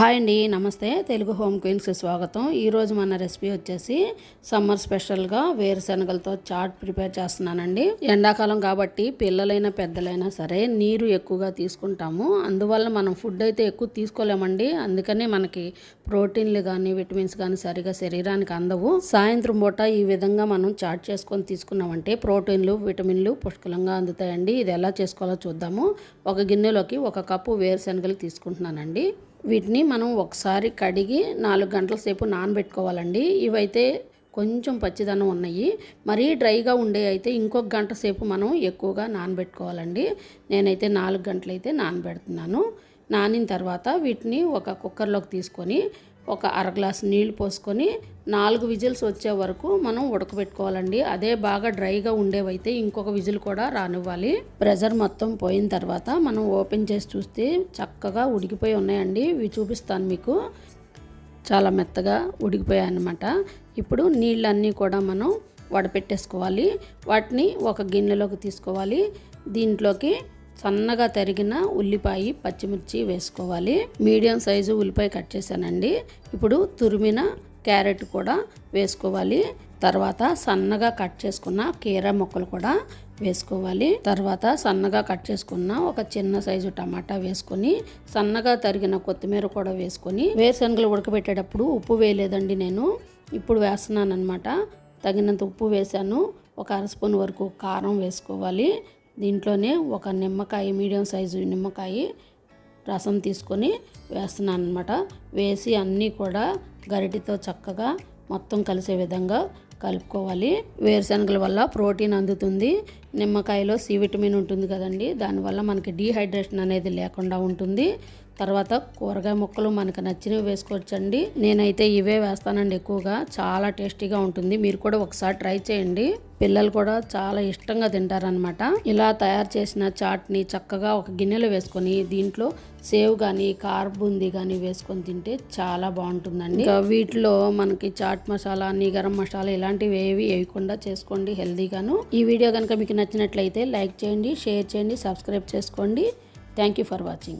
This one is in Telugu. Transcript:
హాయ్ అండి నమస్తే. తెలుగు హోమ్ క్వీన్స్కి స్వాగతం. ఈరోజు మన రెసిపీ వచ్చేసి సమ్మర్ స్పెషల్గా వేరుశనగలతో చాట్ ప్రిపేర్ చేస్తున్నానండి. ఎండాకాలం కాబట్టి పిల్లలైనా పెద్దలైనా సరే నీరు ఎక్కువగా తీసుకుంటాము. అందువల్ల మనం ఫుడ్ అయితే ఎక్కువ తీసుకోలేమండి. అందుకని మనకి ప్రోటీన్లు కానీ విటమిన్స్ కానీ సరిగా శరీరానికి అందవు. సాయంత్రం పూట ఈ విధంగా మనం చాట్ చేసుకొని తీసుకున్నామంటే ప్రోటీన్లు విటమిన్లు పుష్కలంగా అందుతాయండి. ఇది ఎలా చేసుకోవాలో చూద్దాము. ఒక గిన్నెలోకి ఒక కప్పు వేరుశనగలు తీసుకుంటున్నానండి. వీటిని మనం ఒకసారి కడిగి నాలుగు గంటల సేపు నానబెట్టుకోవాలండి. ఇవైతే కొంచెం పచ్చిదనం ఉన్నాయి. మరీ డ్రైగా ఉండే అయితే ఇంకొక గంట సేపు మనం ఎక్కువగా నానబెట్టుకోవాలండి. నేనైతే నాలుగు గంటలైతే నానబెడుతున్నాను. నానిన తర్వాత వీటిని ఒక కుక్కర్లోకి తీసుకొని ఒక అర గ్లాస్ నీళ్ళు పోసుకొని నాలుగు విజిల్స్ వచ్చే వరకు మనం ఉడకబెట్టుకోవాలండి. అదే బాగా డ్రైగా ఉండేవైతే ఇంకొక విజిల్ కూడా రానివ్వాలి. ప్రెజర్ మొత్తం పోయిన తర్వాత మనం ఓపెన్ చేసి చూస్తే చక్కగా ఉడికిపోయి ఉన్నాయండి. ఇవి చూపిస్తాను మీకు. చాలా మెత్తగా ఉడికిపోయాయి ఇప్పుడు నీళ్ళన్నీ కూడా మనం వడపెట్టేసుకోవాలి. వాటిని ఒక గిన్నెలోకి తీసుకోవాలి. దీంట్లోకి సన్నగా తరిగిన ఉల్లిపాయ పచ్చిమిర్చి వేసుకోవాలి. మీడియం సైజు ఉల్లిపాయ కట్ చేశానండి. ఇప్పుడు తురిమిన క్యారెట్ కూడా వేసుకోవాలి. తర్వాత సన్నగా కట్ చేసుకున్న కీర ముక్కలు కూడా వేసుకోవాలి. తర్వాత సన్నగా కట్ చేసుకున్న ఒక చిన్న సైజు టమాటా వేసుకొని సన్నగా తరిగిన కొత్తిమీర కూడా వేసుకొని వేరుశనగలు ఉడకబెట్టేటప్పుడు ఉప్పు వేయలేదండి నేను. ఇప్పుడు వేస్తున్నాను అనమాట తగినంత ఉప్పు వేసాను ఒక అర స్పూన్ వరకు కారం వేసుకోవాలి. దీంట్లోనే ఒక నిమ్మకాయ మీడియం సైజు నిమ్మకాయ రసం తీసుకొని వేస్తున్నాను అనమాట వేసి అన్నీ కూడా గరిటితో చక్కగా మొత్తం కలిసే విధంగా కలుపుకోవాలి. వేరుశనగల వల్ల ప్రోటీన్ అందుతుంది. నిమ్మకాయలో సి విటమిన్ ఉంటుంది కదండి. దానివల్ల మనకి డీహైడ్రేషన్ అనేది లేకుండా ఉంటుంది. తర్వాత కూరగాయ ముక్కలు మనకు నచ్చినవి వేసుకోవచ్చండి. నేనైతే ఇవే వేస్తానండి ఎక్కువగా. చాలా టేస్టీగా ఉంటుంది. మీరు కూడా ఒకసారి ట్రై చేయండి. పిల్లలు కూడా చాలా ఇష్టంగా తింటారనమాట ఇలా తయారు చేసిన చాట్ని చక్కగా ఒక గిన్నెలో వేసుకొని దీంట్లో సేవ్ కానీ కార్బుంది కానీ వేసుకొని తింటే చాలా బాగుంటుందండి. ఇంకా వీటిలో మనకి చాట్ మసాలా అన్ని గరం మసాలా ఇలాంటివి ఏవి వేయకుండా చేసుకోండి హెల్దీగాను. ఈ వీడియో కనుక మీకు నచ్చినట్లయితే లైక్ చేయండి షేర్ చేయండి సబ్స్క్రైబ్ చేసుకోండి. Thank you for watching.